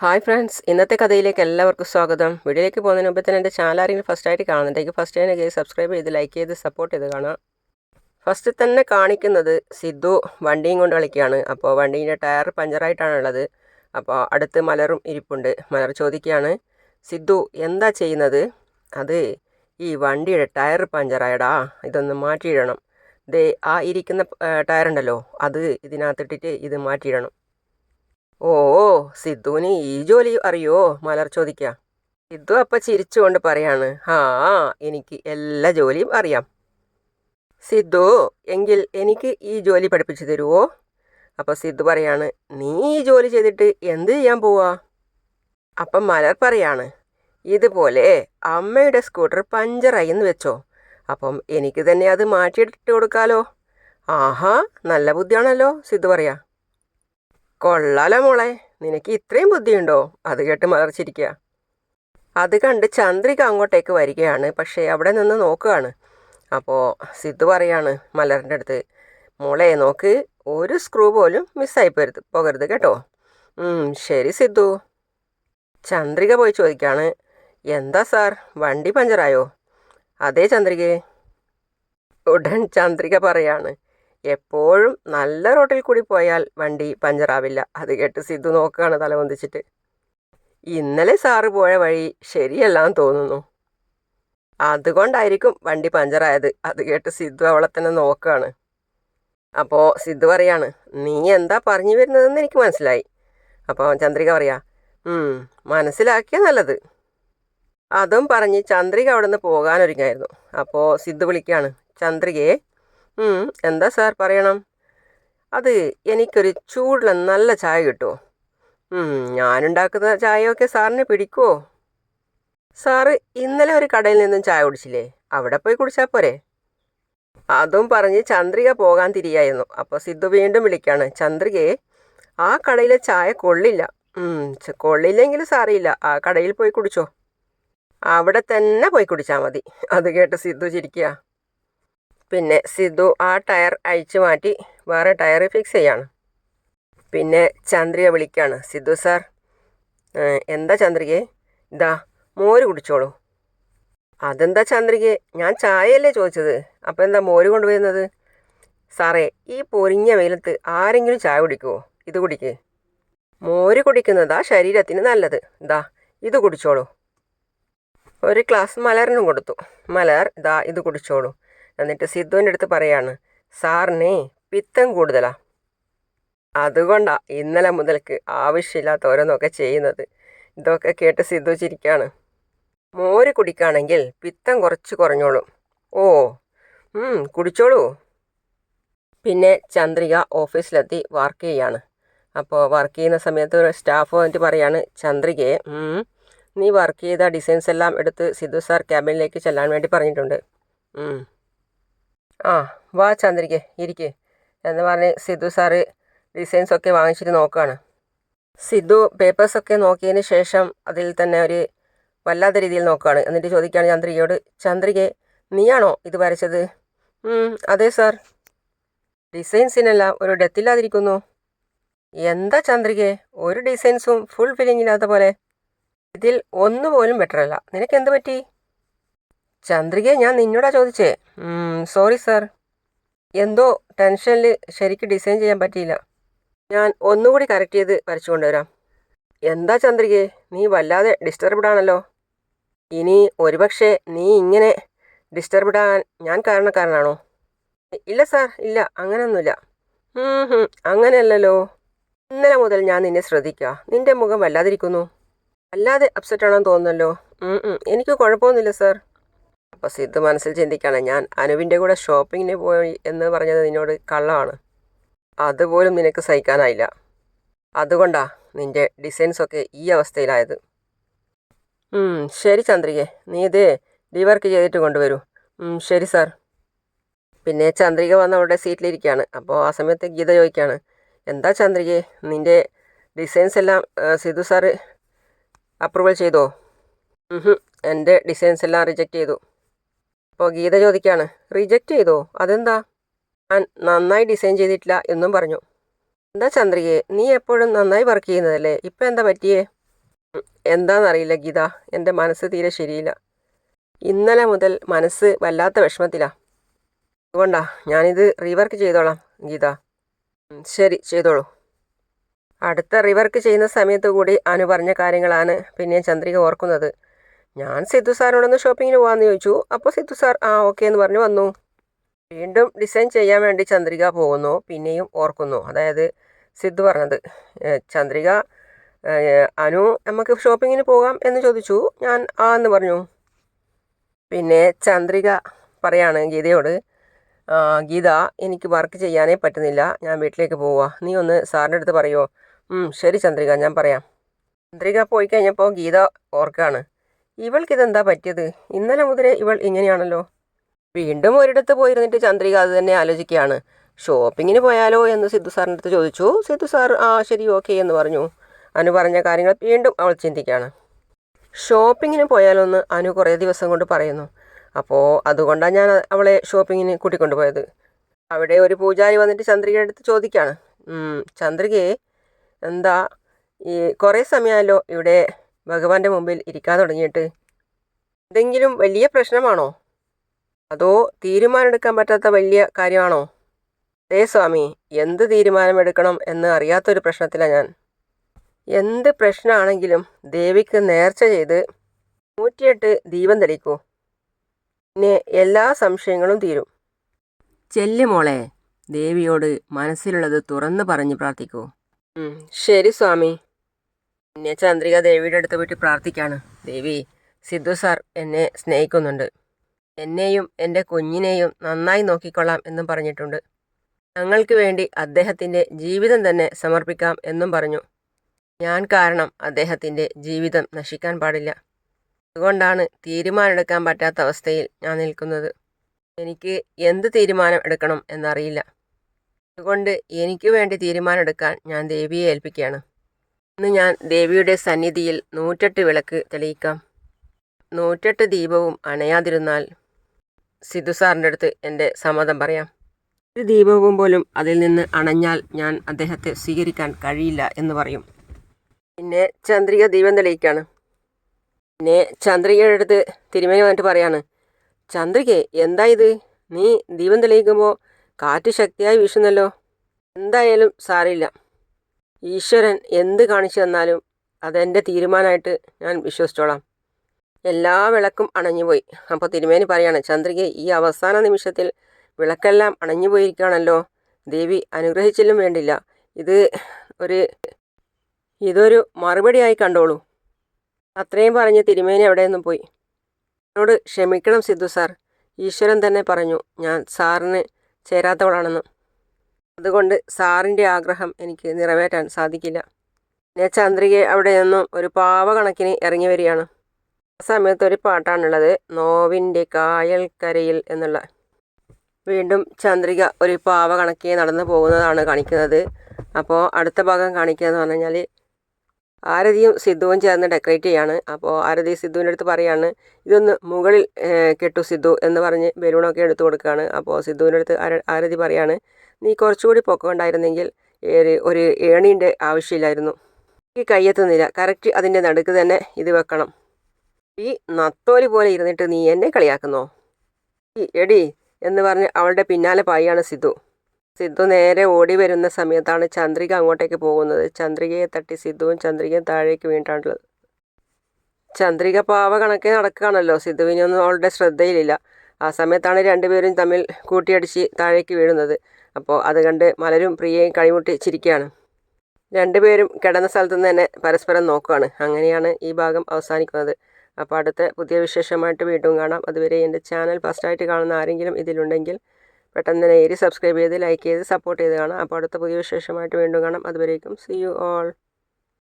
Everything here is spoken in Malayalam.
ഹായ് ഫ്രണ്ട്സ് ഇന്നത്തെ കഥയിലേക്ക് എല്ലാവർക്കും സ്വാഗതം. വീഡിയോയിലേക്ക് പോകുന്നതിന് മുമ്പ് തന്നെ എന്റെ ചാനൽ ആരെങ്കിലും ഫസ്റ്റ് ആയിട്ട് കാണുന്നുണ്ടെങ്കിൽ ഫസ്റ്റ് തന്നെ കയറി സബ്സ്ക്രൈബ് ചെയ്ത് ലൈക്ക് ചെയ്ത് സപ്പോർട്ട് ചെയ്ത് കാണാം ഫസ്റ്റ് തന്നെ കാണിക്കുന്നത് സിദ്ധു വണ്ടിയും കൊണ്ട് കളിക്കുകയാണ്. അപ്പോൾ വണ്ടീന്റെ ടയർ പഞ്ചറായിട്ടാണുള്ളത് അപ്പോൾ അടുത്ത് മലറും ഇരിപ്പുണ്ട്. മലർ ചോദിക്കുകയാണ് സിദ്ധു എന്താ ചെയ്യുന്നത്? അത് ഈ വണ്ടിയുടെ ടയർ പഞ്ചറായടാ ഇതൊന്ന് മാറ്റിയിടണം. ദേ ആ ഇരിക്കുന്ന ടയർ ഉണ്ടല്ലോ അത് ഇതിനകത്തിട്ടിട്ട് ഇത് മാറ്റിയിടണം. ഓ സിദ്ധുവിന് ഈ ജോലി അറിയോ? മലർ ചോദിക്കുക സിദ്ധു അപ്പം ചിരിച്ചുകൊണ്ട് പറയാണ് ആ എനിക്ക് എല്ലാ ജോലിയും അറിയാം. സിദ്ധു എങ്കിൽ എനിക്ക് ഈ ജോലി പഠിപ്പിച്ചു തരുമോ അപ്പോൾ സിദ്ധു പറയാണ് നീ ഈ ജോലി ചെയ്തിട്ട് എന്ത് ചെയ്യാൻ പോവാ? അപ്പം മലർ പറയാണ് ഇതുപോലെ അമ്മയുടെ സ്കൂട്ടർ പഞ്ചറായി എന്ന് വെച്ചോ. അപ്പം എനിക്ക് തന്നെ അത് മാറ്റിയിട്ട് കൊടുക്കാലോ. ആഹാ നല്ല ബുദ്ധിയാണല്ലോ സിദ്ധു പറയാ. കൊള്ളാലോ മോളെ. നിനക്ക് ഇത്രയും ബുദ്ധിയുണ്ടോ? അത് കേട്ട് മറച്ചിരിക്കുക അത് കണ്ട് ചന്ദ്രിക അങ്ങോട്ടേക്ക് വരികയാണ്. പക്ഷേ അവിടെ നിന്ന് നോക്കുകയാണ്. അപ്പോൾ സിദ്ധു പറയാണ് മലറിന്റെ അടുത്ത് മോളെ നോക്ക് ഒരു സ്ക്രൂ പോലും മിസ്സായി പോരുത് പോകരുത് കേട്ടോ. ശരി സിദ്ധു. ചന്ദ്രിക പോയി ചോദിക്കുകയാണ് എന്താ സാർ വണ്ടി പഞ്ചറായോ? അതേ ചന്ദ്രികയെ ഉടൻ ചന്ദ്രിക പറയാണ് എപ്പോഴും നല്ല റോട്ടിൽ കൂടി പോയാൽ വണ്ടി പഞ്ചറാവില്ല. അത് കേട്ട് സിദ്ധു നോക്കുകയാണ് തലവന്തിച്ചിട്ട് ഇന്നലെ സാറ് പോയ വഴി ശരിയല്ലാന്ന് തോന്നുന്നു. അതുകൊണ്ടായിരിക്കും വണ്ടി പഞ്ചറായത്. അത് കേട്ട് സിദ്ധു അവളെ തന്നെ നോക്കുകയാണ് അപ്പോൾ സിദ്ധു പറയാണ് നീ എന്താ പറഞ്ഞു വരുന്നതെന്ന് എനിക്ക് മനസ്സിലായി. അപ്പോൾ ചന്ദ്രിക പറയാ മനസ്സിലാക്കിയ നല്ലത്. അതും പറഞ്ഞ് ചന്ദ്രിക അവിടെ നിന്ന് പോകാനൊരുങ്ങായിരുന്നു. അപ്പോൾ സിദ്ധു വിളിക്കുകയാണ് ചന്ദ്രികയെ "ഉം, എന്താ സാർ പറയണം? അത് എനിക്കൊരു ചൂടുള്ള നല്ല ചായ കിട്ടുമോ ഞാനുണ്ടാക്കുന്ന ചായയൊക്കെ സാറിന് പിടിക്കുമോ സാറ് ഇന്നലെ ഒരു കടയിൽ നിന്നും ചായ കുടിച്ചില്ലേ? അവിടെ പോയി കുടിച്ചാൽ പോരെ? അതും പറഞ്ഞ് ചന്ദ്രിക പോകാൻ തിരിയായിരുന്നു. അപ്പോൾ സിദ്ധു വീണ്ടും വിളിക്കുകയാണ് ചന്ദ്രികയെ ആ കടയിലെ ചായ കൊള്ളില്ല. കൊള്ളില്ലെങ്കിൽ സാറിയില്ല ആ കടയിൽ പോയി കുടിച്ചോ. അവിടെ തന്നെ പോയി കുടിച്ചാൽ മതി. അത് കേട്ട് സിദ്ധു ചിരിക്കുക പിന്നെ സിദ്ധു ആ ടയർ അഴിച്ചു മാറ്റി വേറെ ടയർ ഫിക്സ് ചെയ്യാണ്. പിന്നെ ചന്ദ്രിയെ വിളിക്കുകയാണ് സിദ്ധു സാർ എന്താ ചന്ദ്രികയെ ഇതാ മോര് കുടിച്ചോളൂ. അതെന്താ ചന്ദ്രികയെ ഞാൻ ചായയല്ലേ ചോദിച്ചത്. അപ്പോൾ എന്താ മോര് കൊണ്ടുവരുന്നത്? സാറേ ഈ പൊരിഞ്ഞ വെയിലത്ത് ആരെങ്കിലും ചായ കുടിക്കുമോ ഇത് കുടിക്ക്. മോര് കുടിക്കുന്നതാ ശരീരത്തിന് നല്ലത്. ഇതാ ഇത് കുടിച്ചോളൂ. ഒരു ക്ലാസ് മലറിനും കൊടുത്തു. മലർ ഇതാ ഇത് കുടിച്ചോളൂ. എന്നിട്ട് സിദ്ധുവിന്റെ അടുത്ത് പറയാണ് സാറിനെ പിത്തം കൂടുതലാണ് അതുകൊണ്ടാ ഇന്നലെ മുതൽക്ക് ആവശ്യമില്ലാത്ത ഓരോന്നൊക്കെ ചെയ്യുന്നത്. ഇതൊക്കെ കേട്ട് സിദ്ധു ചിരിക്കാണ്. മോര് കുടിക്കുകയാണെങ്കിൽ പിത്തം കുറച്ച് കുറഞ്ഞോളും. ഓ കുടിച്ചോളൂ. പിന്നെ ചന്ദ്രിക ഓഫീസിലെത്തി വർക്ക് ചെയ്യാണ്. അപ്പോൾ വർക്ക് ചെയ്യുന്ന സമയത്ത് ഒരു സ്റ്റാഫ് വന്നിട്ട് പറയാണ് ചന്ദ്രികയെ നീ വർക്ക് ചെയ്ത ഡിസൈൻസ് എല്ലാം എടുത്ത് സിദ്ധു സാർ ക്യാബിനിലേക്ക് ചെല്ലാൻ വേണ്ടി പറഞ്ഞിട്ടുണ്ട്. ആ വാ ചന്ദ്രിക്കെ ഇരിക്കേ. എന്ന് പറഞ്ഞ് സിദ്ധു സാറ് ഡിസൈൻസ് ഒക്കെ വാങ്ങിച്ചിട്ട് നോക്കുകയാണ് സിദ്ധു പേപ്പേഴ്സൊക്കെ നോക്കിയതിന് ശേഷം അതിൽ തന്നെ ഒരു വല്ലാത്ത രീതിയിൽ നോക്കുകയാണ് എന്നിട്ട് ചോദിക്കുകയാണ് ചന്ദ്രികയോട് ചന്ദ്രികെ നീയാണോ ഇത് വരച്ചത്? "ഉം, അതെ സാർ ഡിസൈൻസിനെല്ലാം ഒരു ഡെത്തില്ലാതിരിക്കുന്നു എന്താ ചന്ദ്രികെ? ഒരു ഡിസൈൻസും ഫുൾ ഫില്ലിംഗ് ഇല്ലാത്ത പോലെ. ഇതിൽ ഒന്നുപോലും ബെറ്ററല്ല നിനക്ക് എന്ത് പറ്റി? ചന്ദ്രികയെ ഞാൻ നിന്നോടാ ചോദിച്ചേ. സോറി സാർ എന്തോ ടെൻഷനിൽ ശരിക്ക് ഡിസൈൻ ചെയ്യാൻ പറ്റിയില്ല. ഞാൻ ഒന്നുകൂടി കറക്റ്റ് ചെയ്ത് വരച്ചു കൊണ്ടുവരാം. എന്താ ചന്ദ്രികയെ നീ വല്ലാതെ ഡിസ്റ്റർബ്ഡ് ആണല്ലോ. ഇനി ഒരുപക്ഷെ നീ ഇങ്ങനെ ഡിസ്റ്റർബ്ഡ് ആകാൻ ഞാൻ കാരണക്കാരനാണോ? ഇല്ല സാർ ഇല്ല അങ്ങനെയൊന്നുമില്ല അങ്ങനെയല്ലല്ലോ. ഇന്നലെ മുതൽ ഞാൻ നിന്നെ ശ്രദ്ധിക്കുക നിന്റെ മുഖം വല്ലാതിരിക്കുന്നു. വല്ലാതെ അപ്സെറ്റ് ആണെന്ന് തോന്നുന്നല്ലോ. എനിക്ക് കുഴപ്പമൊന്നുമില്ല സാർ അപ്പോൾ സിദ്ധു മനസ്സിൽ ചിന്തിക്കുകയാണ്. ഞാൻ അനുവിന്റെ കൂടെ ഷോപ്പിങ്ങിന് പോയി എന്ന് പറഞ്ഞത് നിന്നോട് കള്ളമാണ് അതുപോലും നിനക്ക് സഹിക്കാനായില്ല. അതുകൊണ്ടാ നിന്റെ ഡിസൈൻസൊക്കെ ഈ അവസ്ഥയിലായത്. ശരി ചന്ദ്രികെ. നീ ഇത് ഡീവർക്ക് ചെയ്തിട്ട് കൊണ്ടുവരൂ. ശരി സാർ പിന്നെ ചന്ദ്രിക വന്ന് അവളുടെ സീറ്റിലിരിക്കുകയാണ് അപ്പോൾ ആ സമയത്ത് ഗീത ചോദിക്കുകയാണ് എന്താ ചന്ദ്രികെ? നിന്റെ ഡിസൈൻസ് എല്ലാം സിദ്ധു സാറ് അപ്രൂവൽ ചെയ്തോ? എന്റെ ഡിസൈൻസ് എല്ലാം റിജക്റ്റ് ചെയ്തു. അപ്പോൾ ഗീത ചോദിക്കുകയാണ് റിജക്റ്റ് ചെയ്തോ? അതെന്താ? ഞാൻ നന്നായി ഡിസൈൻ ചെയ്തിട്ടില്ല എന്നും പറഞ്ഞു. എന്താ ചന്ദ്രികയെ നീ എപ്പോഴും നന്നായി വർക്ക് ചെയ്യുന്നതല്ലേ? ഇപ്പം എന്താ പറ്റിയേ? എന്താണെന്നറിയില്ല ഗീത എന്റെ മനസ്സ് തീരെ ശരിയില്ല. ഇന്നലെ മുതൽ മനസ്സ് വല്ലാത്ത വിഷമത്തിലാണ് അതുകൊണ്ടാ ഞാനിത് റീവർക്ക് ചെയ്തോളാം ഗീത. ശരി ചെയ്തോളൂ. അടുത്ത റിവർക്ക് ചെയ്യുന്ന സമയത്ത് കൂടി അനു പറഞ്ഞ കാര്യങ്ങളാണ് പിന്നെ ചന്ദ്രിക ഓർക്കുന്നത്. ഞാൻ സിദ്ധു സാറിനോടൊന്ന് ഷോപ്പിങ്ങിന് പോകാമെന്ന് ചോദിച്ചു. അപ്പോൾ സിദ്ധു സാർ ആ ഓക്കെ എന്ന് പറഞ്ഞു വന്നു. വീണ്ടും ഡിസൈൻ ചെയ്യാൻ വേണ്ടി ചന്ദ്രിക പോകുന്നു. പിന്നെയും ഓർക്കുന്നു. അതായത് സിദ്ധു പറഞ്ഞത് ചന്ദ്രിക അനു നമുക്ക് ഷോപ്പിങ്ങിന് പോകാം എന്ന് ചോദിച്ചു. ഞാൻ ആ എന്ന് പറഞ്ഞു. പിന്നെ ചന്ദ്രിക പറയാണ് ഗീതയോട് ഗീത എനിക്ക് വർക്ക് ചെയ്യാനേ പറ്റുന്നില്ല. ഞാൻ വീട്ടിലേക്ക് പോവുക നീ ഒന്ന് സാറിന്റെ അടുത്ത് പറയുമോ ശരി ചന്ദ്രിക ഞാൻ പറയാം. ചന്ദ്രിക പോയി കഴിഞ്ഞപ്പോൾ ഗീത ഓർക്കാണ്. ഇവൾക്കിതെന്താ പറ്റിയത്? ഇന്നലെ മുതലേ ഇവൾ ഇങ്ങനെയാണല്ലോ. വീണ്ടും ഒരിടത്ത് പോയിരുന്നിട്ട് ചന്ദ്രിക അത് തന്നെ ആലോചിക്കുകയാണ്. ഷോപ്പിങ്ങിന് പോയാലോ എന്ന് സിദ്ധു സാറിന്റെ അടുത്ത് ചോദിച്ചു. സിദ്ധു സാർ ആ ശരി ഓക്കെ എന്ന് പറഞ്ഞു. അനു പറഞ്ഞ കാര്യങ്ങൾ വീണ്ടും അവൾ ചിന്തിക്കുകയാണ്. ഷോപ്പിങ്ങിന് പോയാലോ എന്ന് അനു കുറേ ദിവസം കൊണ്ട് പറയുന്നു. അപ്പോൾ അതുകൊണ്ടാണ് ഞാൻ അവളെ ഷോപ്പിങ്ങിന് കൂട്ടിക്കൊണ്ടുപോയത്. അവിടെ ഒരു പൂജാരി വന്നിട്ട് ചന്ദ്രികയുടെ അടുത്ത് ചോദിക്കുകയാണ്. ചന്ദ്രികയെ എന്താ ഈ കുറേ സമയമല്ലോ ഇവിടെ ഭഗവാന്റെ മുമ്പിൽ ഇരിക്കാൻ തുടങ്ങിയിട്ട്? എന്തെങ്കിലും വലിയ പ്രശ്നമാണോ? അതോ തീരുമാനമെടുക്കാൻ പറ്റാത്ത വലിയ കാര്യമാണോ? അതേ സ്വാമി എന്ത് തീരുമാനമെടുക്കണം എന്ന് അറിയാത്തൊരു പ്രശ്നത്തിലാണ് ഞാൻ. എന്ത് പ്രശ്നമാണെങ്കിലും ദേവിക്ക് നേർച്ച ചെയ്ത് നൂറ്റിയെട്ട് ദീപം തെളിക്കൂ പിന്നെ എല്ലാ സംശയങ്ങളും തീരും. ചെല്ലുമോളെ ദേവിയോട് മനസ്സിലുള്ളത് തുറന്നു പറഞ്ഞ് പ്രാർത്ഥിക്കൂ. ശരി സ്വാമി. പിന്നെ ചന്ദ്രിക ദേവിയുടെ അടുത്ത് പോയിട്ട് പ്രാർത്ഥിക്കാണ്. ദേവി സിദ്ധു സാർ എന്നെ സ്നേഹിക്കുന്നുണ്ട്. എന്നെയും എന്റെ കുഞ്ഞിനെയും നന്നായി നോക്കിക്കൊള്ളാം എന്നും പറഞ്ഞിട്ടുണ്ട്. ഞങ്ങൾക്ക് വേണ്ടി അദ്ദേഹത്തിന്റെ ജീവിതം തന്നെ സമർപ്പിക്കാം എന്നും പറഞ്ഞു. ഞാൻ കാരണം അദ്ദേഹത്തിന്റെ ജീവിതം നശിക്കാൻ പാടില്ല. അതുകൊണ്ടാണ് തീരുമാനമെടുക്കാൻ പറ്റാത്ത അവസ്ഥയിൽ ഞാൻ നിൽക്കുന്നത്. എനിക്ക് എന്ത് തീരുമാനം എടുക്കണം എന്നറിയില്ല. അതുകൊണ്ട് എനിക്ക് വേണ്ടി തീരുമാനമെടുക്കാൻ ഞാൻ ദേവിയെ ഏൽപ്പിക്കുകയാണ്. ഇന്ന് ഞാൻ ദേവിയുടെ സന്നിധിയിൽ നൂറ്റെട്ട് വിളക്ക് തെളിയിക്കാം. നൂറ്റെട്ട് ദീപവും അണയാതിരുന്നാൽ സിദ്ധു സാറിന്റെ അടുത്ത് എന്റെ സമ്മതം പറയാം. ഒരു ദീപവും പോലും അതിൽ നിന്ന് അണഞ്ഞാൽ ഞാൻ അദ്ദേഹത്തെ സ്വീകരിക്കാൻ കഴിയില്ല എന്ന് പറയും. പിന്നെ ചന്ദ്രിക ദീപം തെളിയിക്കാണ്. പിന്നെ ചന്ദ്രികയുടെ അടുത്ത് തിരുമേനി വന്നിട്ട് പറയാണ് ചന്ദ്രികെ എന്താ ഇത്? നീ ദീപം തെളിയിക്കുമ്പോൾ കാറ്റ് ശക്തിയായി വീശുന്നല്ലോ. എന്തായാലും സാരില്ല ഈശ്വരൻ എന്ത് കാണിച്ചു തന്നാലും അതെന്റെ തീരുമാനമായിട്ട് ഞാൻ വിശ്വസിച്ചോളാം. എല്ലാ വിളക്കും അണഞ്ഞുപോയി. അപ്പോൾ തിരുമേനി പറയാണ് ചന്ദ്രിക ഈ അവസാന നിമിഷത്തിൽ വിളക്കെല്ലാം അണഞ്ഞുപോയിരിക്കുകയാണല്ലോ. ദേവി അനുഗ്രഹിച്ചില്ലും വേണ്ടില്ല. ഇത് ഒരു ഇതൊരു മറുപടിയായി കണ്ടോളൂ. അത്രയും പറഞ്ഞ് തിരുമേനി അവിടെ നിന്നും പോയി. എന്നോട് ക്ഷമിക്കണം സിദ്ധു സാർ. ഈശ്വരൻ തന്നെ പറഞ്ഞു ഞാൻ സാറിന് ചേരാത്തവളാണെന്ന്. അതുകൊണ്ട് സാറിന്റെ ആഗ്രഹം എനിക്ക് നിറവേറ്റാൻ സാധിക്കില്ല. പിന്നെ ചന്ദ്രികയെ അവിടെ നിന്നും ഒരു പാവകണക്കിന് ഇറങ്ങി വരികയാണ്. ആ സമയത്ത് ഒരു പാട്ടാണുള്ളത്. നോവിന്റെ കായൽക്കരയിൽ എന്നുള്ള. വീണ്ടും ചന്ദ്രിക ഒരു പാവ നടന്നു പോകുന്നതാണ് കാണിക്കുന്നത്. അപ്പോൾ അടുത്ത ഭാഗം കാണിക്കുക എന്ന് പറഞ്ഞു കഴിഞ്ഞാൽ ആരതിയും സിദ്ധുവും ചേർന്ന് ഡെക്കറേറ്റ് ചെയ്യാണ്. അപ്പോൾ ആരതി സിദ്ധുവിന്റെ അടുത്ത് പറയാണ് ഇതൊന്ന് മുകളിൽ കെട്ടു സിദ്ധു എന്ന് പറഞ്ഞ് ബലൂണൊക്കെ എടുത്തു കൊടുക്കുകയാണ് അപ്പോൾ സിദ്ധുവിന്റെ അടുത്ത് ആര- ആരതി പറയാണ് നീ കുറച്ചുകൂടി പൊക്കമുണ്ടായിരുന്നെങ്കിൽ ഒരു ഏണീന്റെ ആവശ്യമില്ലായിരുന്നു. ഈ കയ്യെത്തുന്നില്ല കറക്റ്റ് അതിന്റെ നടുക്ക് തന്നെ ഇത് വെക്കണം. ഈ നത്തോലി പോലെ ഇരുന്നിട്ട് നീ എന്നെ കളിയാക്കുന്നോ? ഈ എടി എന്ന് പറഞ്ഞ് അവളുടെ പിന്നാലെ പായാണ് സിദ്ധു. സിദ്ധു നേരെ ഓടി വരുന്ന സമയത്താണ് ചന്ദ്രിക അങ്ങോട്ടേക്ക് പോകുന്നത്. ചന്ദ്രികയെ തട്ടി സിദ്ധുവും ചന്ദ്രികയും താഴേക്ക് വീണിട്ടാണുള്ളത്. ചന്ദ്രിക പാവ കണക്കെ നടക്കുകയാണല്ലോ. സിദ്ധുവിനൊന്നും അവളുടെ ശ്രദ്ധയിലില്ല. ആ സമയത്താണ് രണ്ടുപേരും തമ്മിൽ കൂട്ടിയടിച്ച് താഴേക്ക് വീഴുന്നത്. അപ്പോൾ അത് കണ്ട് മലരും പ്രിയയും കൈമുട്ടി ചിരിക്കുകയാണ്. രണ്ടുപേരും കിടന്ന സ്ഥലത്ത് നിന്ന് തന്നെ പരസ്പരം നോക്കുകയാണ്. അങ്ങനെയാണ് ഈ ഭാഗം അവസാനിക്കുന്നത്. അപ്പോൾ അടുത്ത പുതിയ വിശേഷമായിട്ട് വീണ്ടും കാണാം. അതുവരെ എന്റെ ചാനൽ ഫസ്റ്റായിട്ട് കാണുന്ന ആരെങ്കിലും ഇതിലുണ്ടെങ്കിൽ പെട്ടെന്ന് തന്നെ ഏരി സബ്സ്ക്രൈബ് ചെയ്ത് ലൈക്ക് ചെയ്ത് സപ്പോർട്ട് ചെയ്ത് കാണാം. അപ്പോൾ അടുത്ത പുതിയ വിശേഷമായിട്ട് വീണ്ടും കാണാം. അതുവരേക്കും സി യു ഓൾ